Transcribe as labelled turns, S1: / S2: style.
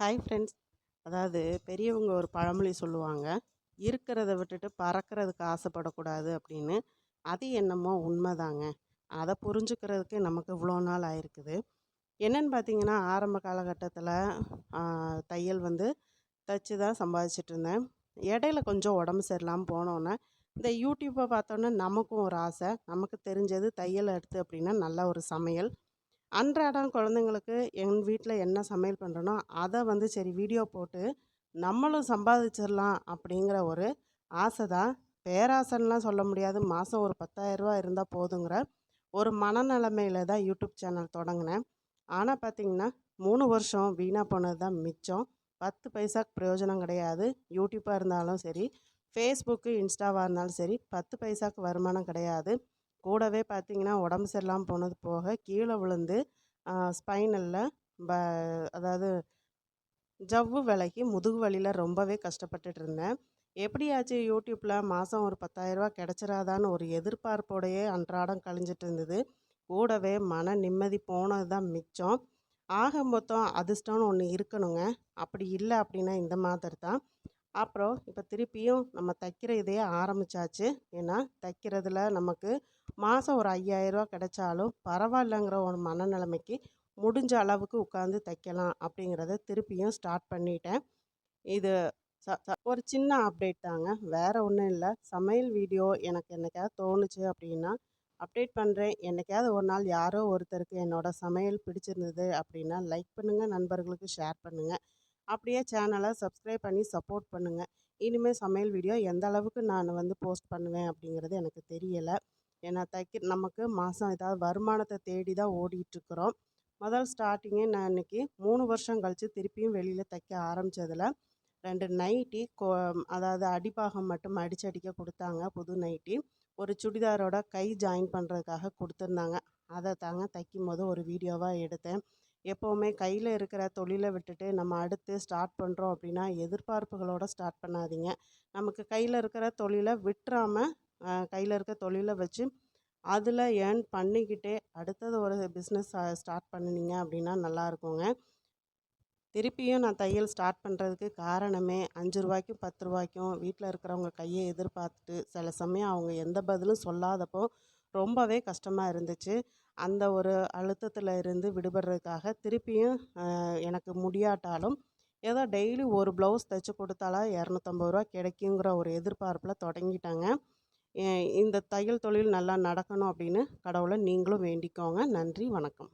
S1: Hi friends அதாவது பெரியவங்க ஒரு பழமொழி சொல்லுவாங்க. இருக்கிறத விட்டுட்டு பறக்கிறதுக்கு ஆசைப்படக்கூடாது அப்படின்னு. அது என்னமோ உண்மைதாங்க. அதை புரிஞ்சுக்கிறதுக்கு நமக்கு இவ்வளோ நாள் ஆயிருக்குது. என்னென்னு பார்த்தீங்கன்னா ஆரம்ப காலகட்டத்தில் தையல் வந்து தைச்சி தான் சம்பாதிச்சிட்டு இருந்தேன். இடையில கொஞ்சம் உடம்பு சரியில்லாமல் போனோன்னே இந்த யூடியூப்பை பார்த்தோன்னே நமக்கும் ஒரு ஆசை. நமக்கு தெரிஞ்சது தையல் எடுத்து அப்படின்னா நல்ல ஒரு சமையல். அன்றாடம் குழந்தைங்களுக்கு என் வீட்டில் என்ன சமையல் பண்ணுறனோ அதை வந்து சரி வீடியோ போட்டு நம்மளும் சம்பாதிச்சிடலாம் அப்படிங்கிற ஒரு ஆசை தான். பேராசன்லாம் சொல்ல முடியாது. மாதம் ஒரு பத்தாயிரரூபா இருந்தால் போதுங்கிற ஒரு மனநிலைமையில தான் யூடியூப் சேனல் தொடங்கினேன். ஆனால் பார்த்தீங்கன்னா மூணு வருஷம் வீணாக போனது தான் மிச்சம். பத்து பைசாக்கு பிரயோஜனம் கிடையாது. யூடியூப்பாக இருந்தாலும் சரி ஃபேஸ்புக்கு இன்ஸ்டாவாக இருந்தாலும் சரி பத்து பைசாக்கு வருமானம் கிடையாது. கூடவே பார்த்தீங்கன்னா உடம்பு சரியில்லாமல் போனது போக கீழே விழுந்து ஸ்பைனலில் ப அதாவது ஜவ்வு விலகி முதுகு வலியில் ரொம்பவே கஷ்டப்பட்டுட்டு இருந்தேன். எப்படியாச்சும் யூடியூப்பில் மாதம் ஒரு பத்தாயிரரூபா கிடச்சிராதான்னு ஒரு எதிர்பார்ப்போடையே அன்றாடம் கழிஞ்சிட்டு இருந்தது. கூடவே மன நிம்மதி போனது தான் மிச்சம். ஆக மொத்தம் அதிர்ஷ்டம்னு ஒன்று இருக்கணுங்க. அப்படி இல்லை அப்படின்னா இந்த மாதிரி தான். அப்புறம் இப்போ திருப்பியும் நம்ம தைக்கிற இதையே ஆரம்பித்தாச்சு ஏன்னா தைக்கிறதுல நமக்கு மாதம் ஒரு ஐயாயிரரூவா கிடைச்சாலும் பரவாயில்லங்கிற ஒரு மனநிலைமைக்கு முடிஞ்ச அளவுக்கு உட்காந்து தைக்கலாம் அப்படிங்கிறத திருப்பியும் ஸ்டார்ட் பண்ணிட்டேன். இது ச ஒரு சின்ன அப்டேட் தாங்க. வேறு ஒன்றும் இல்லை. சமையல் வீடியோ எனக்கு என்னைக்காவது தோணுச்சு அப்படின்னா அப்டேட் பண்ணுறேன் என்னைக்காவது ஒரு நாள் யாரோ ஒருத்தருக்கு என்னோடய சமையல் பிடிச்சிருந்தது அப்படின்னா லைக் பண்ணுங்கள் நண்பர்களுக்கு ஷேர் பண்ணுங்கள் அப்படியே சேனலை சப்ஸ்கிரைப் பண்ணி சப்போர்ட் பண்ணுங்கள் இனிமேல் சமையல் வீடியோ எந்த அளவுக்கு நான் வந்து போஸ்ட் பண்ணுவேன் அப்படிங்கிறது எனக்கு தெரியலை. ஏன்னா தைக்க நமக்கு மாதம் ஏதாவது வருமானத்தை தேடி தான் ஓடிட்டுருக்குறோம். முதல் ஸ்டார்டிங்கே நான் இன்றைக்கி மூணு வருஷம் கழித்து திருப்பியும் வெளியில் தைக்க ஆரம்பித்ததில் ரெண்டு நைட்டி கோ அதாவது அடிப்பாகம் மட்டும் அடிச்சு அடிக்க கொடுத்தாங்க புது நைட்டி. ஒரு சுடிதாரோட கை ஜாயின் பண்ணுறதுக்காக கொடுத்துருந்தாங்க. அதை தாங்க தைக்கும் போது ஒரு வீடியோவாக எடுத்தேன். எப்போவுமே கையில் இருக்கிற தொழிலை விட்டுட்டு நம்ம அடுத்து ஸ்டார்ட் பண்ணுறோம் அப்படின்னா எதிர்பார்ப்புகளோடு ஸ்டார்ட் பண்ணாதீங்க. நமக்கு கையில் இருக்கிற தொழிலை விட்டுறாமல் கையில் இருக்க தொழிலை வச்சு அதில் ஏர்ன் பண்ணிக்கிட்டே அடுத்தது ஒரு பிஸ்னஸ் ஸ்டார்ட் பண்ணினீங்க அப்படின்னா நல்லா இருக்குங்க. திருப்பியும் நான் தையல் ஸ்டார்ட் பண்ணுறதுக்கு காரணமே அஞ்சு ரூபாய்க்கும் பத்து ரூபாய்க்கும் வீட்டில் இருக்கிறவங்க கையை எதிர்பார்த்துட்டு சில சமயம் அவங்க எந்த பதிலும் சொல்லாதப்போ ரொம்பவே கஷ்டமாக இருந்துச்சு. அந்த ஒரு அழுத்தத்தில் இருந்து விடுபடுறதுக்காக திருப்பியும் எனக்கு முடியாட்டாலும் ஏதோ டெய்லி ஒரு ப்ளவுஸ் தைச்சி கொடுத்தாலா இரநூத்தம்பது ரூபா கிடைக்குங்கிற ஒரு எதிர்பார்ப்பில் தொடங்கிட்டாங்க. இந்த தையல் தொழில் நல்லா நடக்கணும் அப்படின்னு கடவுளை நீங்களும் வேண்டிக்கோங்க. நன்றி வணக்கம்.